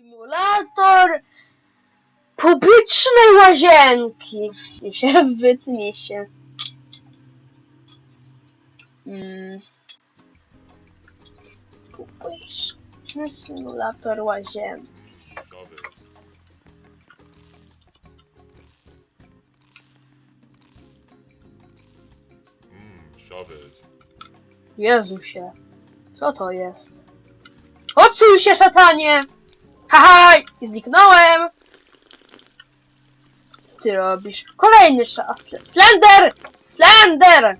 Symulator publicznej łazienki. I się wytnie się. Mm. Publiczny symulator łazienki. Chavez. Jezusie, co to jest? Odsuń się, szatanie! Haha, i zniknąłem! Co ty robisz? Kolejny szas. Slender! Slender!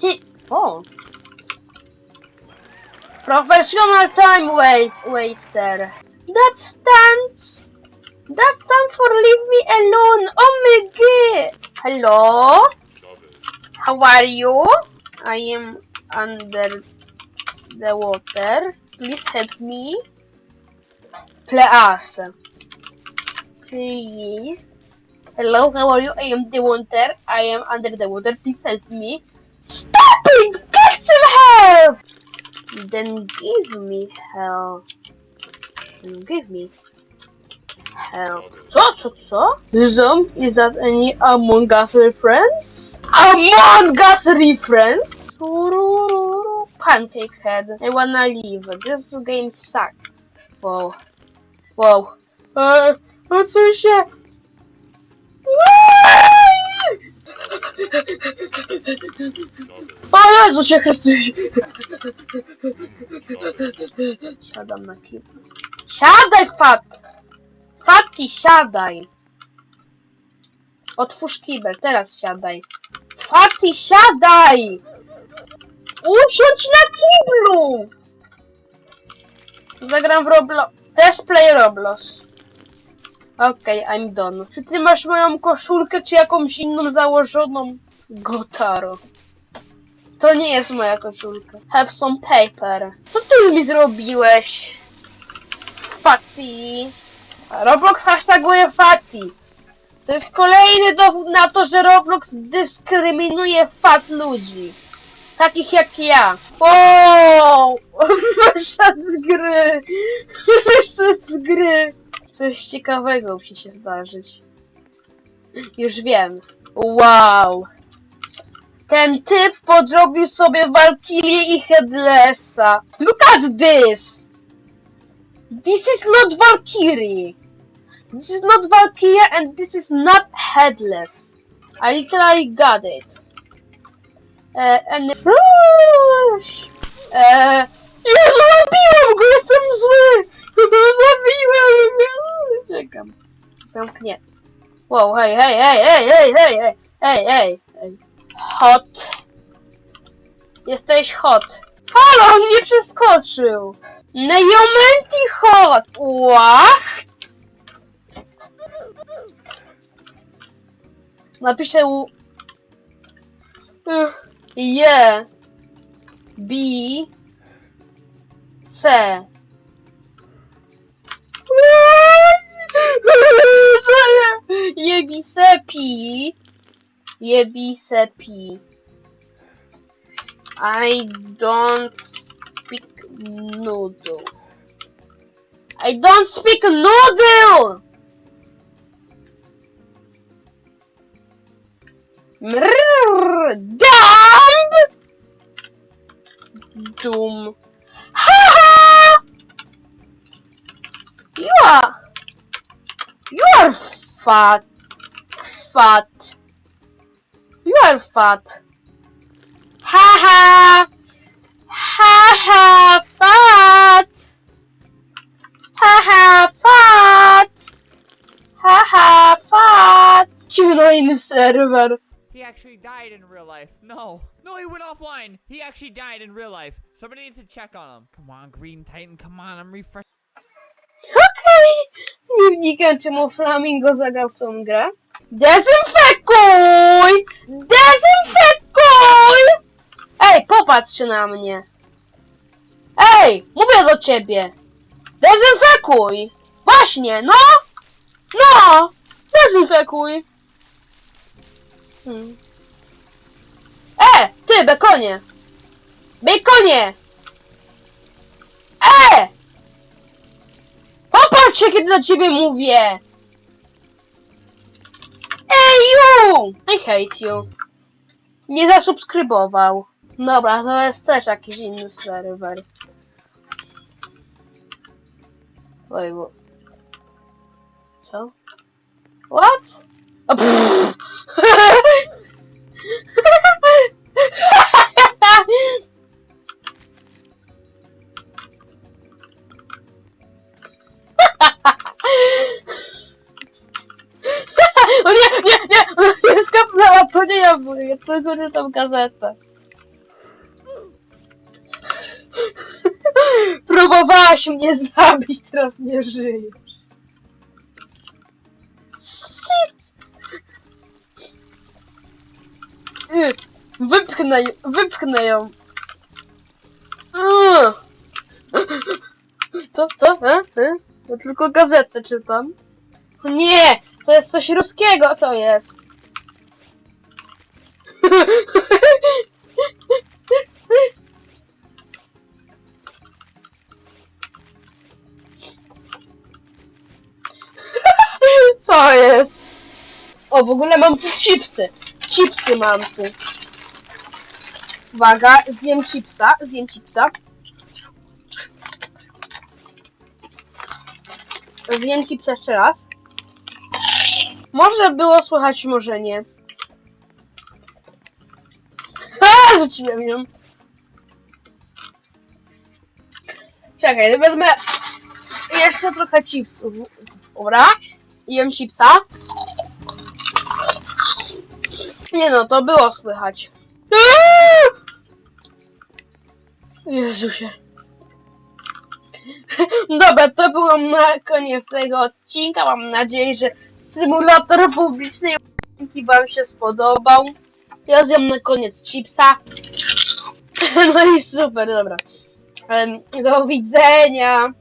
Hi o! Professional time wa- waster. That stands... That stands for leave me alone. Oh my god! Hello? How are you? I am under the water. Please help me. Please. Hello, how are you? I am the water. I am under the water. Please help me. Stop it! Get some help! Then give me help. Give me help. So, so, Co? Zoom, is that any Among Us reference? Among Us reference? Pancake head. I wanna leave. This game sucks. Wow. Wow. Eee, odsuń się! O Jezusie Chrystusie! Mmm, Chavez. Siadam na kiblu. Siadaj, Fat! Fatki, siadaj! Otwórz kibel, teraz siadaj. Fatki, siadaj! Usiądź na kiblu! Zagram w Roblo... Let's play Roblox. Okej, I'm done. Czy ty masz moją koszulkę, czy jakąś inną założoną? Gotaro. To nie jest moja koszulka. Have some paper. Co ty mi zrobiłeś? Fati. Roblox hashtaguje Fati. To jest kolejny dowód na to, że Roblox dyskryminuje fat ludzi. Takich jak ja. O! Wyszedł z gry! Wyszedł z gry! Coś ciekawego musi się zdarzyć. Już wiem. Wow! Ten typ podrobił sobie Valkyrie i Headlessa. Look at this! This is not Valkyrie! This is not Valkyrie and this is not Headless. I literally got it. Uh, and... Rush! Uh, Jezu, zabiłem go! Jestem zły! Zabiłem go! Czekam. Zamknie. Wow, hej, hej, hej, hej, hej, hej, hej, hej, hej, hej. Hot. Jesteś hot. Halo, on nie przeskoczył. Nejomenti hot. What? Napiszę u... Ugh. Je. B. C. Jebisepi. Jebisepi. I don't speak noodle. I don't speak noodle! Mrrr, Ha! Haha! you are... You are fat. Fat. You are fat. Ha ha, ha ha, Fat! Ha ha, Fat! Ha ha, Fat! 2009 server. He actually died in real life. No. No, he went offline. He actually died in real life. Somebody needs to check on him. Come on, Green Titan. Come on, I'm refresh. Okej! Nie wnikam, czemu Flamingo zagrał w tą grę. Dezynfekuj! Dezynfekuj! Ej, popatrz na mnie. Ej, mówię do ciebie. Dezynfekuj! Właśnie, no! No! Dezynfekuj! E, ty, bekonie! Bekonie! E! Popatrz kiedy do ciebie mówię! Ej, you! I hate you. Nie zasubskrybował. Dobra, to jest też jakiś inny serwer. Oj, bo... Co? What? O, pff. Nie ja ja tylko nie tam gazetę. Próbowałaś mnie zabić, teraz nie żyjesz. Sit! Y, Wypchnę, wypchnę ją. Co, co? E? E? Ja tylko gazetę czytam. Nie! To jest coś ruskiego, co jest? Co jest? O, w ogóle mam tu chipsy. Chipsy mam tu. Uwaga, zjem chipsa, zjem chipsa. Zjem chipsa jeszcze raz. Może było słychać, może nie. A, rzuciłem ją. Czekaj, wezmę jeszcze trochę chipsów. Dobra. Jem chipsa. Nie no, to było słychać. Jezusie. Dobra, to było na koniec tego odcinka. Mam nadzieję, że symulator publicznej wam się spodobał. Ja zjem na koniec chipsa. No i super, dobra. Do widzenia.